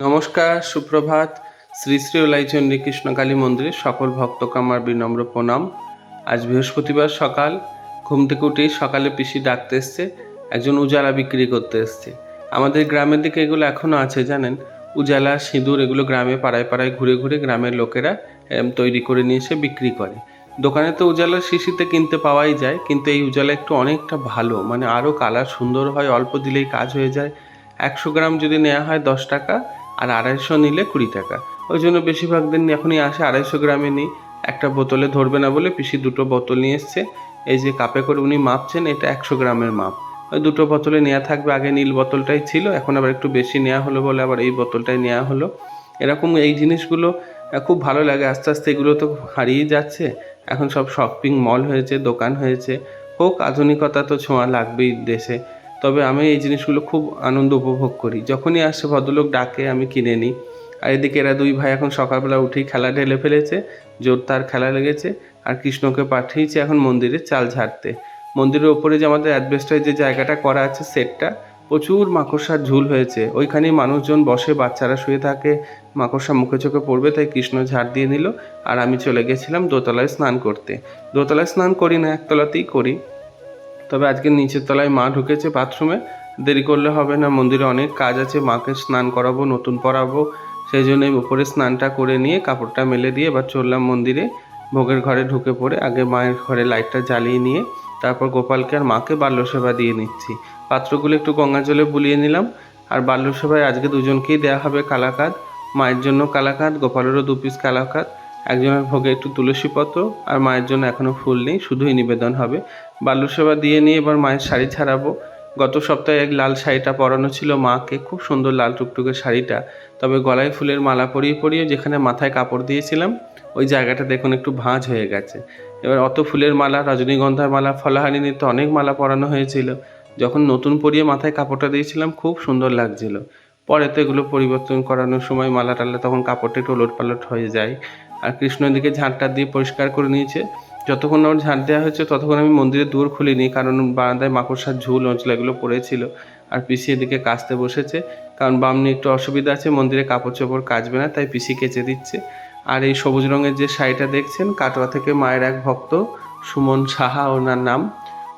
নমস্কার, সুপ্রভাত। শ্রী শ্রী ওলাইচন্ডী কৃষ্ণকালী মন্দিরে সকল ভক্তকে আমার বিনম্র প্রণাম। আজ বৃহস্পতিবার সকাল। ঘুম থেকে উঠেই সকালে পিসি ডাকতে এসছে, একজন উজালা বিক্রি করতে এসছে। আমাদের গ্রামের দিকে এগুলো এখনও আছে, জানেন? উজালা, সিঁদুর এগুলো গ্রামে পাড়ায় পাড়ায় ঘুরে ঘুরে গ্রামের লোকেরা তৈরি করে নিয়ে এসে বিক্রি করে। দোকানে তো উজালার শিশিতে কিনতে পাওয়াই যায়, কিন্তু এই উজালা একটু অনেকটা ভালো মানে আরও কালার সুন্দর হয়, অল্প দিলেই কাজ হয়ে যায়। একশো গ্রাম যদি নেওয়া হয় দশ টাকা আর আড়াইশো নিলে কুড়ি টাকা। ওই জন্য বেশিরভাগ দিন এখনই আসে, আড়াইশো গ্রামে নিই। একটা বোতলে ধরবে না বলে পিসি দুটো বোতল নিয়ে এসছে। এই যে কাপে করে উনি মাপছেন, এটা একশো গ্রামের মাপ। ওই দুটো বোতলে নেওয়া থাকবে, আগে নীল বোতলটাই ছিল, এখন আবার একটু বেশি নেওয়া হলো বলে আবার এই বোতলটাই নেওয়া হলো। এরকম এই জিনিসগুলো খুব ভালো লাগে। আস্তে আস্তে এগুলো তো হারিয়ে যাচ্ছে। এখন সব শপিং মল হয়েছে, দোকান হয়েছে। হোক, আধুনিকতা তো ছোঁয়া লাগবেই দেশে। তবে আমি এই জিনিসগুলো খুব আনন্দ উপভোগ করি। যখনই আসে ভদ্রলোক ডাকে, আমি কিনে নিই। আর এদিকে এরা দুই ভাই এখন সকালবেলা উঠেই খেলা ঢেলে ফেলেছে, জোর তার খেলা লেগেছে। আর কৃষ্ণকে পাঠিয়েছে এখন মন্দিরে চাল ঝাড়তে। মন্দিরের ওপরে যে আমাদের অ্যাডভেস্টার যে জায়গাটা করা আছে সেটটা, প্রচুর মাকড়সার ঝুল হয়েছে। ওইখানেই মানুষজন বসে, বাচ্চারা শুয়ে থাকে, মাকড়সা মুখে চোখে পড়বে, তাই কৃষ্ণ ঝাড় দিয়ে নিল। আর আমি চলে গেছিলাম দোতলায় স্নান করতে। দোতলায় স্নান করি না, একতলাতেই করি। তবে আজকে নিচের তলায় মা ঢুকেছে বাথরুমে। দেরি করলে হবে না, মন্দিরে অনেক কাজ আছে, মাকে স্নান করাবো, নতুন পরাবো সেই জন্য উপরে স্নানটা করে নিয়ে কাপড়টা মেলে দিয়ে এবার চললাম মন্দিরে। ভোগের ঘরে ঢুকে পড়ে আগে মায়ের ঘরে লাইটটা জ্বালিয়ে নিয়ে তারপর গোপালকে আর মাকে বাল্য সেবা দিয়ে নিচ্ছি। পাত্রগুলো একটু গঙ্গা জলে বুলিয়ে নিলাম। আর বাল্য সেবায় আজকে দুজনকেই দেওয়া হবে কালাকাদ মায়ের জন্য কালাকাদ গোপালেরও দু পিস কালাকাদ একজনের ভোগে একটু তুলসী পত্র আর মায়ের জন্য এখনও ফুল নেই, শুধুই নিবেদন হবে। বাল্য সেবা দিয়ে নিয়ে এবার মায়ের শাড়ি ছাড়াবো। গত সপ্তাহে এক লাল শাড়িটা পরানো ছিল মাকে, খুব সুন্দর লাল টুকটুকে শাড়িটা। তবে গলায় ফুলের মালা পরিয়ে পরিয়ে যেখানে মাথায় কাপড় দিয়েছিলাম, ওই জায়গাটা দেখুন একটু ভাঁজ হয়ে গেছে। এবার অত ফুলের মালা, রজনীগন্ধার মালা ফলাহারিনীর নিতে অনেক মালা পরানো হয়েছিল। যখন নতুন পরিয়ে মাথায় কাপড়টা দিয়েছিলাম, খুব সুন্দর লাগছিল। পরে তো এগুলো পরিবর্তন করানোর সময় মালা টালা তখন কাপড়টা একটু ওলট পালট হয়ে যায়। আর কৃষ্ণ দিকে ঝাঁটটা দিয়ে পরিষ্কার করে নিয়েছে। যতক্ষণ আমার ঝাঁট দেওয়া হয়েছে, ততক্ষণ আমি মন্দিরের দূর খুলিনি, কারণ বারান্দায় মাকড়সার ঝুল, অঞ্চল এগুলো পড়েছিল। আর পিসি এদিকে কাচতে বসেছে, কারণ বামনি একটু অসুবিধা আছে, মন্দিরে কাপড় চোপড় কাচবে না, তাই পিসি কেচে দিচ্ছে। আর এই সবুজ রঙের যে শাড়িটা দেখছেন, কাটোয়া থেকে মায়ের এক ভক্ত, সুমন সাহা ওনার নাম,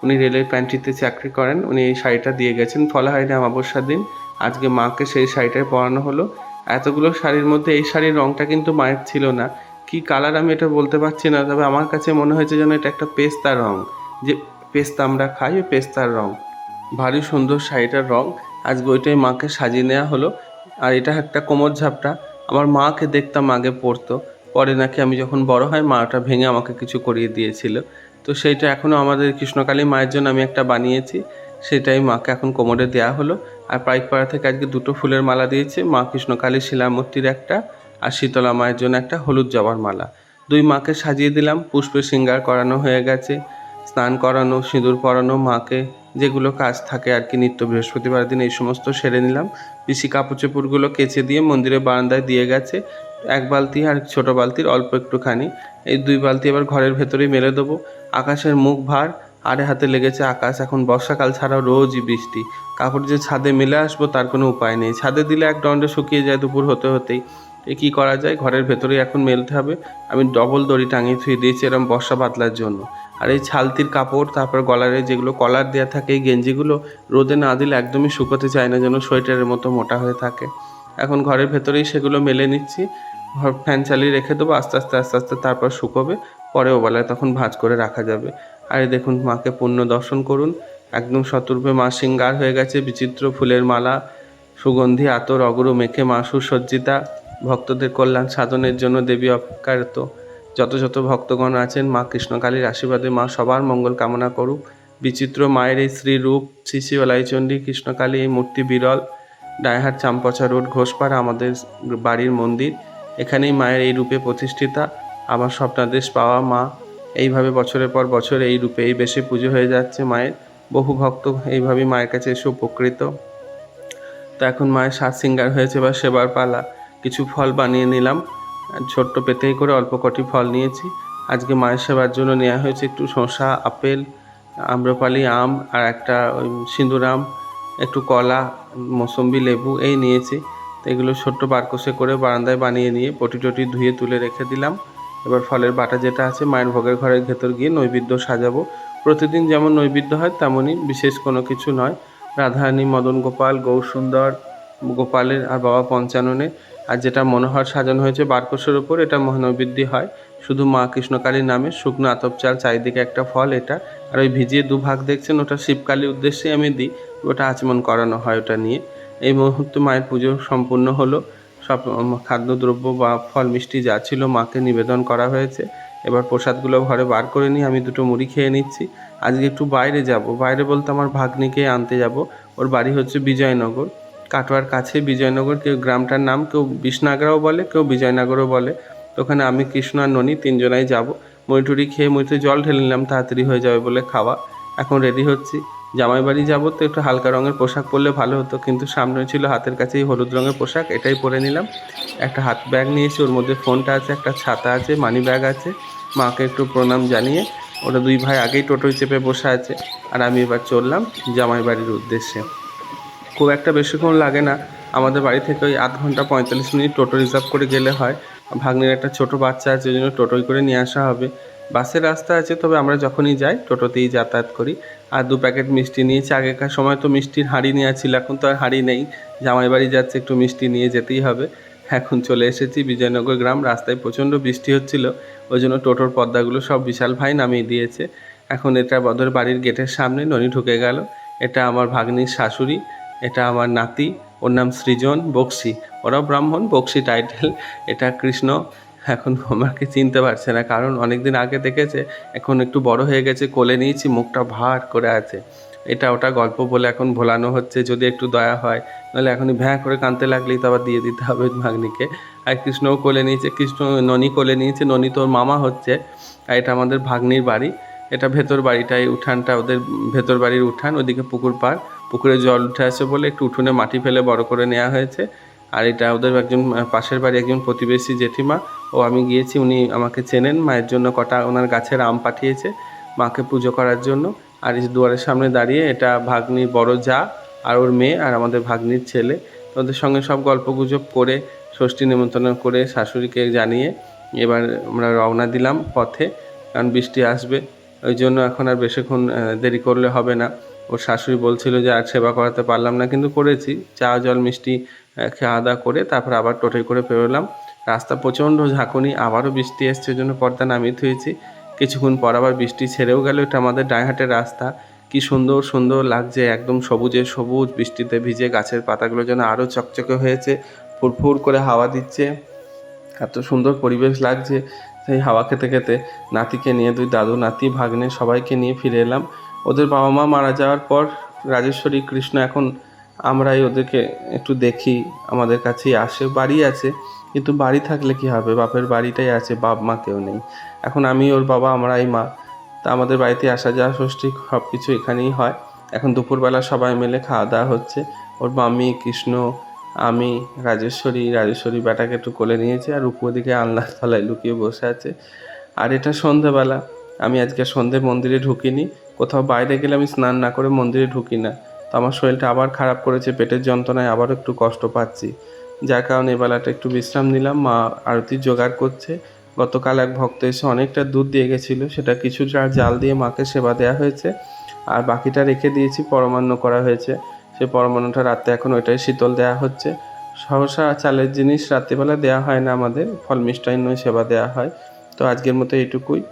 উনি রেলের প্যান্ট্রিতে চাকরি করেন, উনি এই শাড়িটা দিয়ে গেছেন ফলাহারিণী অমাবস্যার দিন। আজকে মাকে সেই শাড়িটাই পরানো হলো। এতগুলো শাড়ির মধ্যে এই শাড়ির রঙটা কিন্তু মায়ের ছিল না। কি কালার আমি এটা বলতে পারছি না, তবে আমার কাছে মনে হয়েছে যেন এটা একটা পেস্তা রং। যে পেস্তা আমরা খাই, ওই পেস্তার রং। ভারী সুন্দর শাড়িটার রং। আজকে ওইটাই মাকে সাজিয়ে নেওয়া হলো। আর এটা একটা কোমর ঝাপটা। আমার মাকে দেখতাম আগে পরতো। পরে নাকি আমি যখন বড় হয়, মা ওটা ভেঙে আমাকে কিছু করিয়ে দিয়েছিল। তো সেইটা এখনও আমাদের কৃষ্ণকালী মায়ের জন্য আমি একটা বানিয়েছি। সেটাই মাকে এখন কোমরে দেওয়া হলো। আর পাইকপাড়া থেকে আজকে দুটো ফুলের মালা দিয়েছে মা কৃষ্ণকালী শিলামূর্তির একটা। আর শীতলা মায়ের জন্য একটা হলুদ জবার মালা। দুই মাকে সাজিয়ে দিলাম, পুষ্পে শৃঙ্গার করানো হয়ে গেছে, স্নান করানো, সিঁদুর পরানো মাকে, যেগুলো কাজ থাকে আর কি, নিত্য বৃহস্পতিবার দিন এই সমস্ত সেরে নিলাম। পিসি কাপড় চোপড়গুলো কেচে দিয়ে মন্দিরের বারান্দায় দিয়ে গেছে। এক বালতি আর ছোট বালতির অল্প একটুখানি। এই দুই বালতি এবার ঘরের ভেতরেই মেলে দেবো। আকাশের মুখ ভার আরে হাতে লেগেছে আকাশ। এখন বর্ষাকাল ছাড়াও রোজই বৃষ্টি। কাপড় যে ছাদে মেলে আসব তার কোনো উপায় নেই। ছাদে দিলে এক দণ্ডে শুকিয়ে যায় দুপুর হতে হতেই। এ কী করা যায়? ঘরের ভেতরেই এখন মেলতে হবে। আমি ডবল দড়ি টাঙিয়ে থুয়ে দিয়েছি এরম বর্ষা বাতলার জন্য। আর এই ছালতির কাপড়, তারপর গলারে যেগুলো কলার দেওয়া থাকে, এই গেঞ্জিগুলো রোদে না দিলে একদমই শুকোতে চায় না, যেন সোয়েটারের মতো মোটা হয়ে থাকে। এখন ঘরের ভেতরেই সেগুলো মেলে নিচ্ছি। ঘর ফ্যান চালিয়ে রেখে দেবো, আস্তে আস্তে আস্তে আস্তে তারপর শুকোবে। পরে ওবেলায় তখন ভাঁজ করে রাখা যাবে। আর দেখুন, মাকে পূর্ণ দর্শন করুন। একদম শতরূপে মা সিঙ্গার হয়ে গেছে, বিচিত্র ফুলের মালা, সুগন্ধি, আতর, অগরু, মেখে মা, সুসজ্জিতা। ভক্তদের কল্যাণ সাধনের জন্য দেবী অপেক্ষারত যত যত ভক্তগণ আছেন, মা কৃষ্ণকালীর আশীর্বাদে মা সবার মঙ্গল কামনা করুক। বিচিত্র মায়ের এই শ্রীরূপ শ্রী অলাইচণ্ডী কৃষ্ণকালী এই মূর্তি বিরল ডায়হাট চাম্পচা রোড ঘোষপাড়া আমাদের বাড়ির মন্দির। এখানেই মায়ের এই রূপে প্রতিষ্ঠিতা। আমার স্বপ্নাদেশ পাওয়া মা। এইভাবে বছরের পর বছর এই রূপে এই বেশি পুজো হয়ে যাচ্ছে মায়ের। বহু ভক্ত এইভাবেই মায়ের কাছে এসে উপকৃত। তো এখন মায়ের সাত সিঙ্গার হয়েছে বা সেবার পালা। কিছু ফল বানিয়ে নিলাম। ছোট্ট পেতেই করে অল্প কটি ফল নিয়েছি। আজকে মায়ের সেবার জন্য নেওয়া হয়েছে একটু শসা, আপেল, আম্রপালি, আম আর একটা ওই সিঁদুর আম, একটু কলা, মৌসম্বি, লেবু এই নিয়েছি। তো এগুলো ছোট্ট বারকোষে করে বারান্দায় বানিয়ে নিয়ে পটি টটি ধুয়ে তুলে রেখে দিলাম। এবার ফলের বাটা যেটা আছে মায়ের ভোগের ঘরের ভেতর গিয়ে নৈবেদ্য সাজাবো। প্রতিদিন যেমন নৈবেদ্য হয়, তেমনই বিশেষ কোনো কিছু নয়। রাধারানী, মদন গোপাল, গৌরসুন্দর, গোপালের আর বাবা পঞ্চাননে আর যেটা মনোহর সাজানো হয়েছে বারকোষের ওপর এটা মহানৈবেদ্য হয়। শুধু মা কৃষ্ণকালীর নামে শুকনো আতপ চাল, চারিদিকে একটা ফল এটা। আর ওই ভিজিয়ে দু ভাগ দেখছেন, ওটা শিবকালীর উদ্দেশ্যে আমি দিই, ওটা আচমন করানো হয় ওটা নিয়ে। এই মুহূর্তে মায়ের পুজো সম্পূর্ণ হলো। সব খাদ্যদ্রব্য বা ফল মিষ্টি যা ছিল মাকে নিবেদন করা হয়েছে। এবার প্রসাদগুলো ঘরে বার করে নিয়ে আমি দুটো মুড়ি খেয়ে নিচ্ছি। আজকে একটু বাইরে যাব। বাইরে বলতে আমার ভাগ্নিকে আনতে যাব। ওর বাড়ি হচ্ছে বিজয়নগর। কাটোয়ার কাছে বিজয়নগর, কেউ গ্রামটার নাম, কেউ বিষ্ণাগরাও বলে, কেউ বিজয়নগরও বলে। তো ওখানে আমি, কৃষ্ণ আর ননি তিনজনাই যাব। মুড়িটুড়ি খেয়ে মুড়িতে জল ঢেলে নিলাম, তাড়াতাড়ি হয়ে যাবে বলে খাওয়া। এখন রেডি হচ্ছি। জামাই বাড়ি যাব তো একটু হালকা রঙের পোশাক পরলে ভালো হতো, কিন্তু সামনে ছিল হাতের কাছেই হলুদ রঙের পোশাক, এটাই পরে নিলাম। একটা হাত ব্যাগ নিয়েছি, ওর মধ্যে ফোনটা আছে, একটা ছাতা আছে মানি ব্যাগ আছে। মাকে একটু প্রণাম জানিয়ে, ওরা দুই ভাই আগেই টোটোয় চেপে বসে আছে। আর আমি এবার চললাম জামাই বাড়ির উদ্দেশ্যে। খুব একটা বেশিক্ষণ লাগে না। আমাদের বাড়ি থেকে ওই আধ ঘণ্টা পঁয়তাল্লিশ মিনিট টোটো রিজার্ভ করে গেলে হয়। ভাগ্নের একটা ছোট বাচ্চা আছে, ওই জন্য টোটোয় করে নিয়ে আসা হবে। বাসের রাস্তা আছে, তবে আমরা যখনই যাই টোটোতেই যাতায়াত করি। আর দু প্যাকেট মিষ্টি নিয়েছি। আগেকার সময় তো মিষ্টির হাঁড়ি নেওয়া ছিল, এখন তো আর হাঁড়ি নেই। জামাই বাড়ি যাচ্ছে, একটু মিষ্টি নিয়ে যেতেই হবে। এখন চলে এসেছি বিজয়নগর গ্রাম। রাস্তায় প্রচণ্ড বৃষ্টি হচ্ছিল। ওই জন্য টোটোর পর্দাগুলো সব বিশাল ভাই নামিয়ে দিয়েছে। এখন এটা বদর বাড়ির গেটের সামনে ননি ঢুকে গেল। এটা আমার ভাগ্নির শাশুড়ি। এটা আমার নাতি, ওর নাম সৃজন বক্সি। ওরাও ব্রাহ্মণ, বক্সি টাইটেল এটা কৃষ্ণ। এখন আমাকে চিনতে পারছে না, কারণ অনেক দিন আগে দেখেছে, এখন একটু বড় হয়ে গেছে, কোলে নিয়েছি, মুখটা ভার করে আছে। এটা ওটা গল্প বলে এখন ভোলানো হচ্ছে, যদি একটু দয়া হয়। নাহলে এখনই ভ্যাঁ করে কাঁদতে লাগলেই তো আবার দিয়ে দিতে হবে ভাগ্নিকে। আর কৃষ্ণও কোলে নিয়েছে, কৃষ্ণ ননি কোলে নিয়েছে, ননি তোর মামা হচ্ছে। আর এটা আমাদের ভাগ্নির বাড়ি, এটা ভেতর বাড়িটাই, উঠানটা ওদের ভেতর বাড়ির উঠান, ওদিকে পুকুর পাড়। পুকুরে জল উঠে আসে বলে একটু উঠোনে মাটি ফেলে বড় করে নেওয়া হয়েছে। আর এটা ওদের একজন পাশের বাড়ি একজন প্রতিবেশী জেঠিমা। ও আমি গিয়েছি, উনি আমাকে চেনেন। মায়ের জন্য কটা ওনার গাছের আম পাঠিয়েছে মাকে পুজো করার জন্য। আর এই দুয়ারের সামনে দাঁড়িয়ে এটা ভাগ্নির বড় যা আর ওর মেয়ে আর আমাদের ভাগ্নির ছেলে। ওদের সঙ্গে সব গল্প গুজব করে, ষষ্ঠী নিমন্ত্রণ করে শাশুড়িকে জানিয়ে এবার আমরা রওনা দিলাম পথে। কারণ বৃষ্টি আসবে, ওই জন্য এখন আর বেশিক্ষণ দেরি করলে হবে না। ওর শাশুড়ি বলছিল যে, আর সেবা করাতে পারলাম না। কিন্তু করেছি। চা, জল, মিষ্টি খাওয়া দাওয়া করে তারপর আবার টোটোয় করে বেরোলাম। রাস্তা প্রচণ্ড ঝাঁকুনি, আবারও বৃষ্টি এসছে জন্য পর্দা নামিয়ে থুয়েছি কিছুক্ষণ পর আবার বৃষ্টি ছেড়েও গেল, এটা আমাদের ডাইহাটের রাস্তা। কি সুন্দর সুন্দর লাগছে, একদম সবুজে সবুজ, বৃষ্টিতে ভিজে গাছের পাতাগুলো যেন আরও চকচকে হয়েছে, ফুরফুর করে হাওয়া দিচ্ছে। এত সুন্দর পরিবেশ লাগছে সেই হাওয়া খেতে খেতে। নাতিকে নিয়ে দুই দাদু, নাতি, ভাগ্নে সবাইকে নিয়ে ফিরে এলাম। ওদের বাবা মা মারা যাওয়ার পর রাজেশ্বরী কৃষ্ণ এখন আমরাই ওদেরকে একটু দেখি, আমাদের কাছেই আসে। বাড়ি আছে, কিন্তু বাড়ি থাকলে কি হবে? বাপের বাড়িটাই আছে, বাপ মা কেউ নেই। এখন আমি, ওর বাবা, আমরাই মা। তা আমাদের বাড়িতে আসা যাওয়া ষষ্ঠী সব কিছু এখানেই হয়। এখন দুপুরবেলা সবাই মিলে খাওয়া দাওয়া হচ্ছে। ওর মাম্মি কৃষ্ণ, আমি, রাজেশ্বরী রাজেশ্বরী বেটাকে একটু কোলে নিয়েছে আর উপর দিকে আলনার তলায় লুকিয়ে বসে আছে। আর এটা সন্ধেবেলা। আমি আজকে সন্ধে মন্দিরে ঢুকিনি। কোথাও বাইরে গেলে আমি স্নান না করে মন্দিরে ঢুকি না। তো আমার শরীরটা আবার খারাপ করেছে, পেটের যন্ত্রণায় আবারও একটু কষ্ট পাচ্ছি। যার কারণে এবেলাটা একটু বিশ্রাম নিলাম, মা আরতি জোগাড় করছে। গতকাল এক ভক্ত এসে অনেকটা দুধ দিয়ে গেছিল, সেটা কিছুটা জাল দিয়ে মাকে সেবা দেওয়া হয়েছে। আর বাকিটা রেখে দিয়েছি, পরমান্ন করা হয়েছে। সেই পরমান্নটা রাতে এখন ওইটাই শীতল দেওয়া হচ্ছে। সহসা চালের জিনিস রাত্রিবেলা দেওয়া হয় না আমাদের, ফল মিষ্টান্ন সেবা দেওয়া হয়। তো আজকের মতো এইটুকুই।